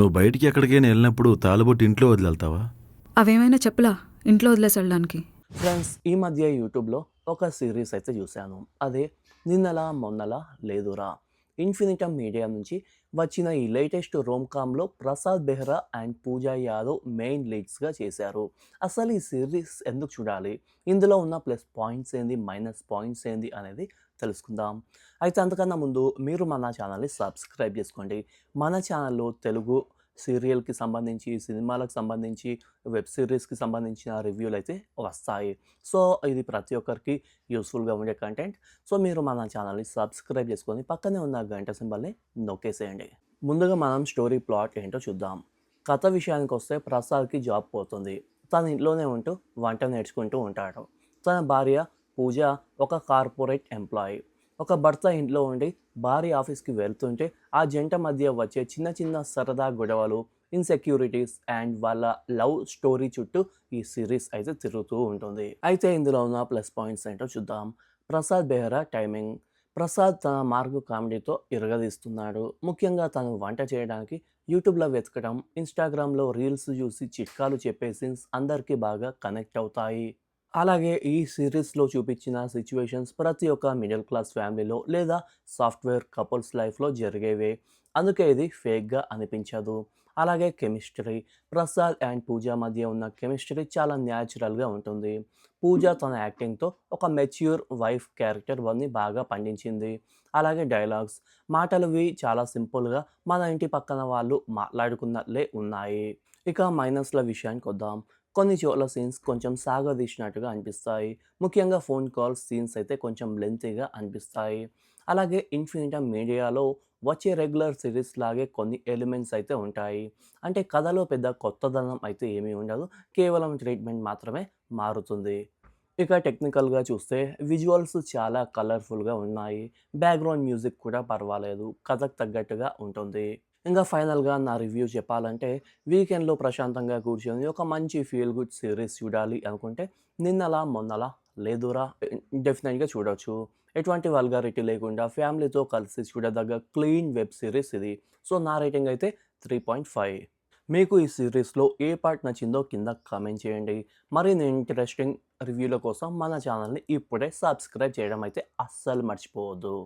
నువ్వు బయటికి ఎక్కడికైనా వెళ్ళినప్పుడు తాలుబొట్టు ఇంట్లో వదిలేళ్తావా? అవేమైనా చెప్పలా? ఇంట్లో వదిలేసి వెళ్ళడానికి ఫ్రెండ్స్ ఈ మధ్య యూట్యూబ్లో ఒక సిరీస్ అయితే చూశాను. అదే నిన్నలా మొన్నలా లేదురా. ఇన్ఫినిటమ్ మీడియా నుంచి వచ్చిన ఈ లేటెస్ట్ రోమ్ కామ్లో ప్రసాద్ బెహ్రా అండ్ పూజా యాదవ్ మెయిన్ లీడ్స్గా చేశారు. అసలు ఈ సిరీస్ ఎందుకు చూడాలి? ఇందులో ఉన్న ప్లస్ పాయింట్స్ ఏంది? మైనస్ పాయింట్స్ ఏంది? అనేది తెలుసుకుందాం. అయితే అంతకన్నా ముందు మీరు మన ఛానల్ని సబ్స్క్రైబ్ చేసుకోండి. మన ఛానల్లో తెలుగు సీరియల్కి సంబంధించి సినిమాలకు సంబంధించి వెబ్ సిరీస్కి సంబంధించిన రివ్యూలు అయితే వస్తాయి. సో ఇది ప్రతి ఒక్కరికి యూస్ఫుల్గా ఉండే కంటెంట్. సో మీరు మన ఛానల్ని సబ్స్క్రైబ్ చేసుకొని పక్కనే ఉన్న గంట సింబల్ని నొక్కేసేయండి. ముందుగా మనం స్టోరీ ప్లాట్ ఏంటో చూద్దాం. కథ విషయానికి వస్తే ప్రసాద్కి జాబ్ పోతుంది. తన ఇంట్లోనే ఉంటూ వంట నేర్చుకుంటూ ఉంటాడు. తన భార్య పూజ ఒక కార్పొరేట్ ఎంప్లాయీ. ఒక భర్త ఇంట్లో ఉండి భార్య ఆఫీస్కి వెళ్తుంటే ఆ జంట మధ్య వచ్చే చిన్న చిన్న సరదా గొడవలు ఇన్సెక్యూరిటీస్ అండ్ వాళ్ళ లవ్ స్టోరీ చుట్టూ ఈ సిరీస్ అయితే తిరుగుతూ ఉంటుంది. అయితే ఇందులో ఉన్న ప్లస్ పాయింట్స్ ఏంటో చూద్దాం. ప్రసాద్ బెహ్రా టైమింగ్ ప్రసాద్ తన మార్గు కామెడీతో ఇరగదీస్తున్నాడు. ముఖ్యంగా తను వంట చేయడానికి యూట్యూబ్లో వెతకడం ఇన్స్టాగ్రామ్లో రీల్స్ చూసి చిట్కాలు చెప్పే సీన్స్ అందరికీ బాగా కనెక్ట్ అవుతాయి. అలాగే ఈ సిరీస్లో చూపించిన సిచ్యువేషన్స్ ప్రతి ఒక్క మిడిల్ క్లాస్ ఫ్యామిలీలో లేదా సాఫ్ట్వేర్ కపుల్స్ లైఫ్లో జరిగేవే. అందుకే ఇది ఫేక్గా అనిపించదు. అలాగే కెమిస్ట్రీ ప్రసాద్ అండ్ పూజ మధ్య ఉన్న కెమిస్ట్రీ చాలా న్యాచురల్గా ఉంటుంది. పూజ తన యాక్టింగ్తో ఒక మెచ్యూర్ వైఫ్ క్యారెక్టర్ వన్ని బాగా పండించింది. అలాగే డైలాగ్స్ మాటలువి చాలా సింపుల్గా మన ఇంటి పక్కన వాళ్ళు మాట్లాడుకున్నట్లే ఉన్నాయి. ఇక మైనస్ల విషయానికి వద్దాం కొన్ని చోట్ల సీన్స్ కొంచెం సాగదీసినట్టుగా అనిపిస్తాయి. ముఖ్యంగా ఫోన్ కాల్ సీన్స్ అయితే కొంచెం లెంతీగా అనిపిస్తాయి. అలాగే ఇన్ఫినిటమ్ మీడియాలో వచ్చే రెగ్యులర్ సిరీస్ లాగే కొన్ని ఎలిమెంట్స్ అయితే ఉంటాయి. అంటే కథలో పెద్ద కొత్తదనం అయితే ఏమీ ఉండదు. కేవలం ట్రీట్మెంట్ మాత్రమే మారుతుంది. ఇక టెక్నికల్గా చూస్తే విజువల్స్ చాలా కలర్ఫుల్గా ఉన్నాయి. బ్యాక్గ్రౌండ్ మ్యూజిక్ కూడా పర్వాలేదు. కథకు తగ్గట్టుగా ఉంటుంది. ఇంకా ఫైనల్గా నా రివ్యూ చెప్పాలంటే వీకెండ్లో ప్రశాంతంగా కూర్చొని ఒక మంచి ఫీల్ గుడ్ సిరీస్ చూడాలి అనుకుంటే నిన్నలా మొన్నలా లేదురా డెఫినెట్గా చూడవచ్చు ఎటువంటి వల్గారిటీ లేకుండా ఫ్యామిలీతో కలిసి చూడదగ్గ క్లీన్ వెబ్ సిరీస్ ఇది. సో నా రేటింగ్ అయితే త్రీ పాయింట్ ఫైవ్. మీకు ఈ సిరీస్లో ఏ పార్ట్ నచ్చిందో కింద కామెంట్ చేయండి. మరిన్ని ఇంట్రెస్టింగ్ రివ్యూల కోసం మన ఛానల్ని ఇప్పుడే సబ్స్క్రైబ్ చేయడం అయితే అస్సలు మర్చిపోవద్దు.